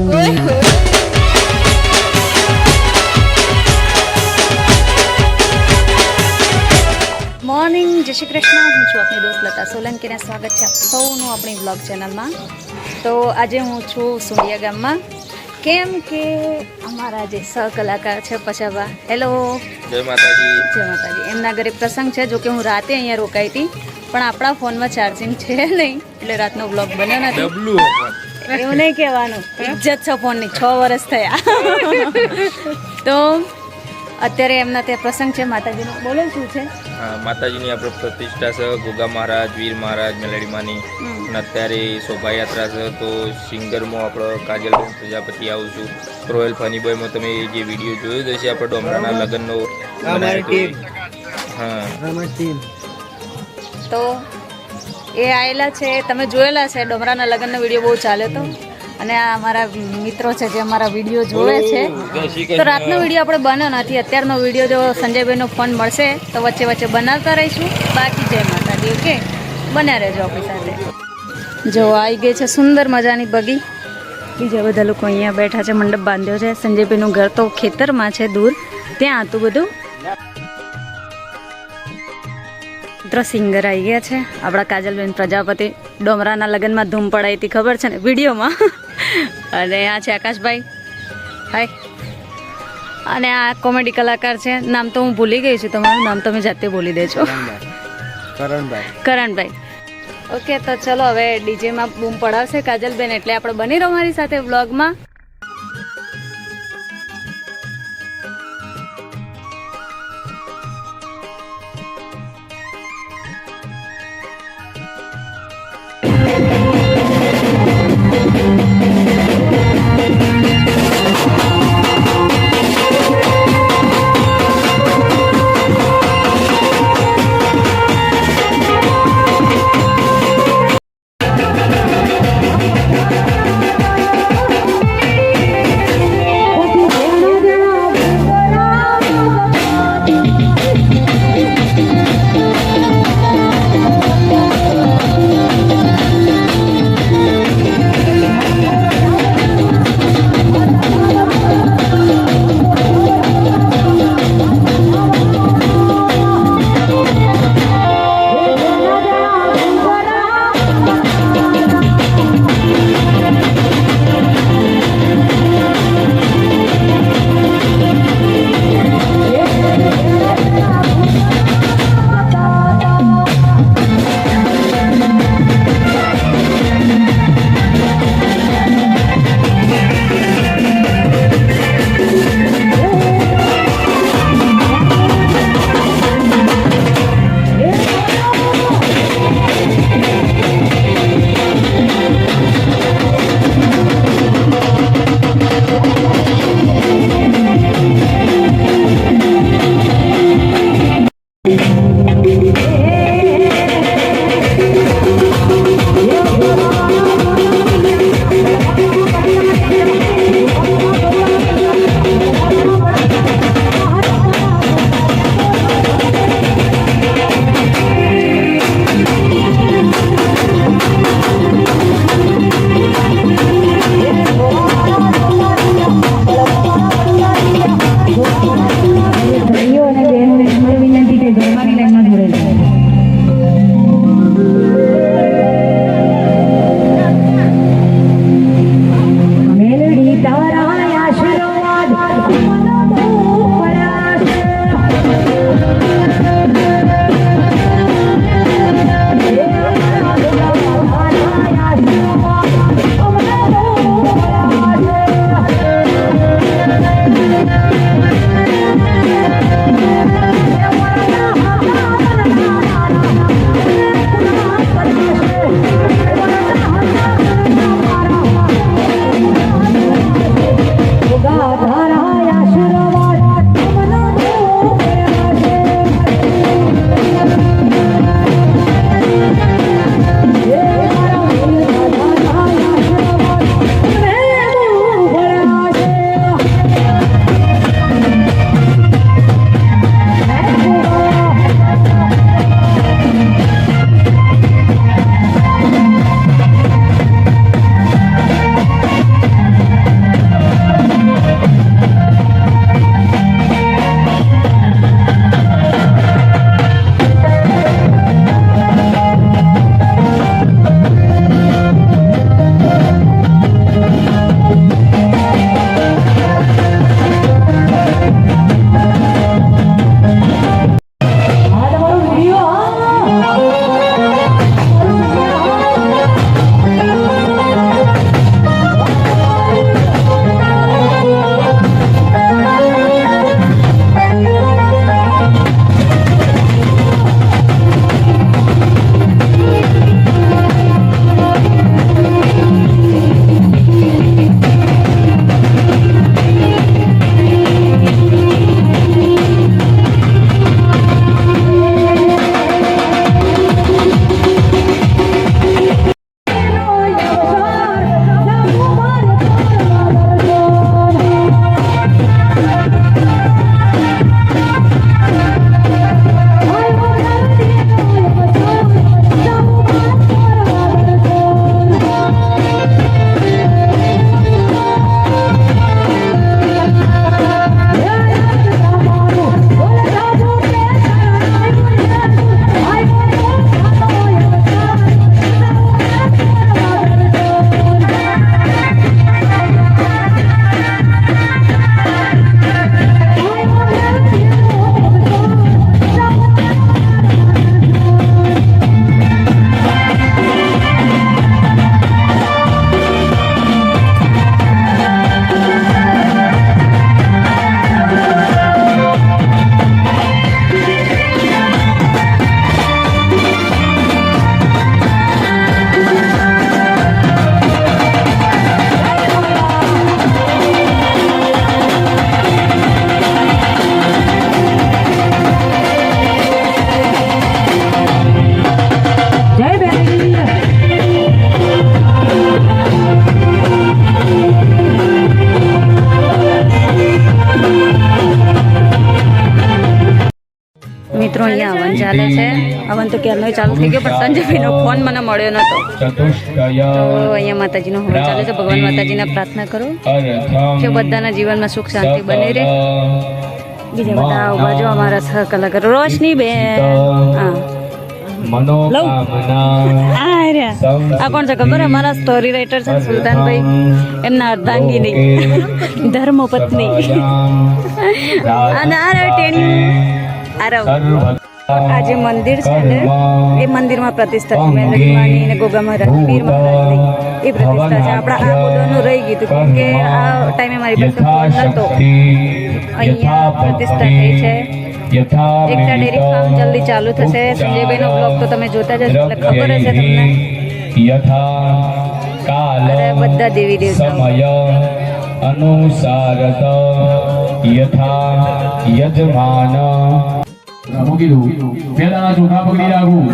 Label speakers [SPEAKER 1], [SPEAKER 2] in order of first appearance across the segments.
[SPEAKER 1] Morning જય શ્રી કૃષ્ણ. હું છું આપની દોસ્ત લતા સોલંકીને સ્વાગત છે આપ સૌનું આપણી બ્લોગ ચેનલમાં તો આજે હું છું સુંડિયા ગામમાં. કેમ કે અમારા જે સહકલાકાર છે પછાબા હેલો
[SPEAKER 2] જય માતાજી.
[SPEAKER 1] જય માતાજી. એમના ઘરે પ્રસંગ છે જો કે હું રાતે અહીંયા રોકાઈ હતી પણ આપણા ફોનમાં ચાર્જિંગ છે નહીં. એટલે રાતનો બ્લોગ બન્યો નથી. એવું નહીં કહેવાનું. ઇજ્જત છો ફોનની છ વર્ષ થયા. તો અત્યારે એમના ત્યાં પ્રસંગ છે માતાજીનો. બોલો શું છે?
[SPEAKER 2] હા માતાજીની આપણે પ્રતિષ્ઠા છે. ગોગા મહારાજ વીર મહારાજ મેલડીમાની. અને અત્યારે શોભાયાત્રા છે તો સિંગરમાં આપણો કાજલબેન પ્રજાપતિ આવું છું. રોયલ ફનીબોયમાં તમે જે વીડિયો જોયો જ હશે આપણે ડોમરાના લગ્નનો હા.
[SPEAKER 1] તો એ આવેલા છે તમે જોયેલા છે ડોમરાના લગ્નનો વીડિયો બહુ ચાલ્યો હતો અને આ અમારા મિત્રો છે જે અમારા વીડિયો જોવે છે. તો રાતનો વીડિયો આપણે બન્યો નથી અત્યારનો વીડિયો જો સંજયભાઈનો ફોન મળશે તો વચ્ચે વચ્ચે બનાવતા રહીશું. બાકી જય માતાજી ઓકે? બન્યા રહેજો આપણી સાથે. જો આવી ગઈ છે સુંદર મજાની બગી. બીજા બધા લોકો અહીંયા બેઠા છે મંડપ બાંધ્યો છે. સંજયભાઈનું ઘર તો ખેતરમાં છે દૂર. ત્યાં હતું બધું. મિત્રો સિંગર આવી ગયા છે. આપણા કાજલબેન પ્રજાપતિ ડોમરાના લગ્નમાં ધૂમ પડાઈ હતી ખબર છે ને? વિડીયોમાં. અને આ છે આકાશભાઈ. હાય અને આ કોમેડી કલાકાર છે. નામ તો હું ભૂલી ગઈ છું તમારું. નામ તમે જાતે બોલી દેજો.
[SPEAKER 2] કરણભાઈ.
[SPEAKER 1] કરણભાઈ. ઓકે તો ચલો હવે ડીજેમાં બૂમ પડાવશે કાજલબેન. એટલે આપણે બની રહો મારી સાથે વ્લોગમાં Ayun, nag-end મિત્રો અહીંયા હવન ચાલે છે. હવન તો ક્યારનો ચાલુ થઈ ગયો પણ સંજયભાઈનો ફોન મને મળ્યો નતો. તો અહીંયા માતાજીનો હવન ચાલે છે. ભગવાન માતાજીને પ્રાર્થના કરો.
[SPEAKER 3] અર્થમ
[SPEAKER 1] કે બધાના જીવનમાં સુખ શાંતિ બની રહે. બીજા બધા ઊભા જો અમારા સહ કલાકારો. રોશની બેન. હા.
[SPEAKER 3] મનોકામના
[SPEAKER 1] આ રહ્યા. આ કોણ છે ખબર? અમારા સ્ટોરી રાઇટર છે સુલતાનભાઈ. એમના અર્ધાંગીની. ધર્મપત્ની. અને આ ટેણિયું આ રહ્યો આ જે મંદિર છે ને એ મંદિરમાં પ્રતિષ્ઠા છે મહેન્દ્રજી માની અને ગોગા મહારાજ પીર મહારાજની એ પ્રતિષ્ઠા છે. આપણા આ બોલોનું રહી ગયું હતું. કેમ કે આ ટાઈમે મારી પાસે ફોન નહોતો અહીંયા પ્રતિષ્ઠા થઈ છે. એકતા ડેરી ફાર્મ જલ્દી ચાલુ થશે. સંજયભાઈનો બ્લોગ તો તમે જોતા જ હશો એટલે ખબર હશે તમને.
[SPEAKER 3] યથા કાલ
[SPEAKER 1] અરે બધા દેવી દેવતાઓ.
[SPEAKER 3] સમય અનુસારત યથા યજમાન મૂકી દઉં. પેલા ચોખા પકડી રાખું.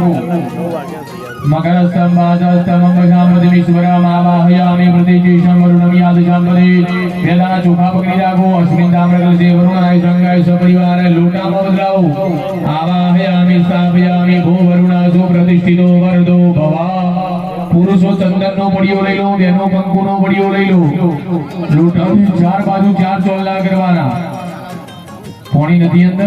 [SPEAKER 3] મકર સ્તંભાજસ્તમંબશામૃતિમીશ્વરમાવાહયામિ પ્રતિજીષમ વરુણમિયાદશાંપદે પેલા ચોખા પકડી રાખો અસ્મિન તામ્રકલશે વરુણાય સંગાય સપરિવાર લોટામાં બદલાવો. આવાહયામિ સ્થાપયામિ ભૂ વરુણાસો પ્રતિષ્ઠિતો વરદો ભવા. પુરુષો ચંદનનો પડિયો લઈ લો બેનો કંકુનો પડ્યો લઈ લો. ચાર બાજુ, ચાર ચોલ્લા કરવાના કોણી નથી અંદર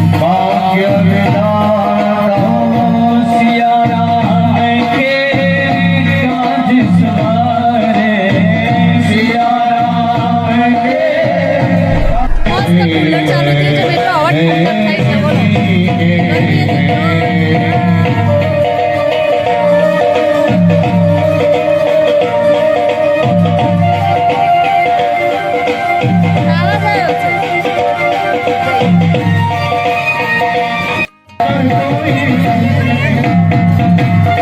[SPEAKER 1] Thank you.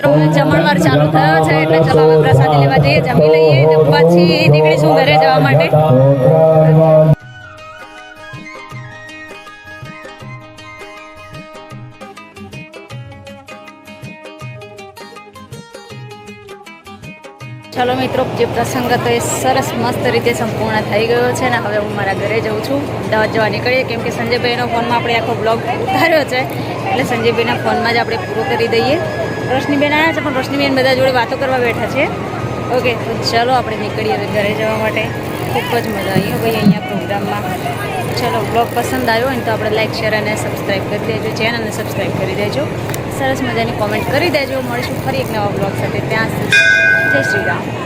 [SPEAKER 1] મિત્રો, જમણવાર ચાલુ થયો છે એટલે ચલો પ્રસાદી લેવા જઈએ. જમી લઈએ પછી નીકળીશું ઘરે જવા માટે? ચલો મિત્રો, જે પ્રસંગ હતો એ સરસ મસ્ત રીતે સંપૂર્ણ થઈ ગયો છે ને હવે હું મારા ઘરે જઉં છું. અમદાવાદ જવા નીકળીએ, કેમ કે સંજયભાઈનો ફોનમાં આપણે આખો બ્લોગ ઉતાર્યો છે. એટલે સંજયભાઈના ફોનમાં જ આપણે પૂરો કરી દઈએ. રોશનીબેન આવ્યા છે, પણ રોશનીબેન બધા જોડે વાતો કરવા બેઠા છે. ઓકે, તો ચલો આપણે નીકળીએ હવે ઘરે જવા માટે. ખૂબ જ મજા આવી ભાઈ અહીંયા પ્રોગ્રામમાં. ચલો બ્લોગ પસંદ આવ્યો હોય તો આપણે લાઈક શેર અને સબસ્ક્રાઈબ કરી દેજો. ચેનલને સબસ્ક્રાઈબ કરી દેજો. સરસ મજાની કોમેન્ટ કરી દેજો. મળીશું ફરી એક નવા બ્લોગ સાથે. ત્યાં સુધી. જય શ્રી રામ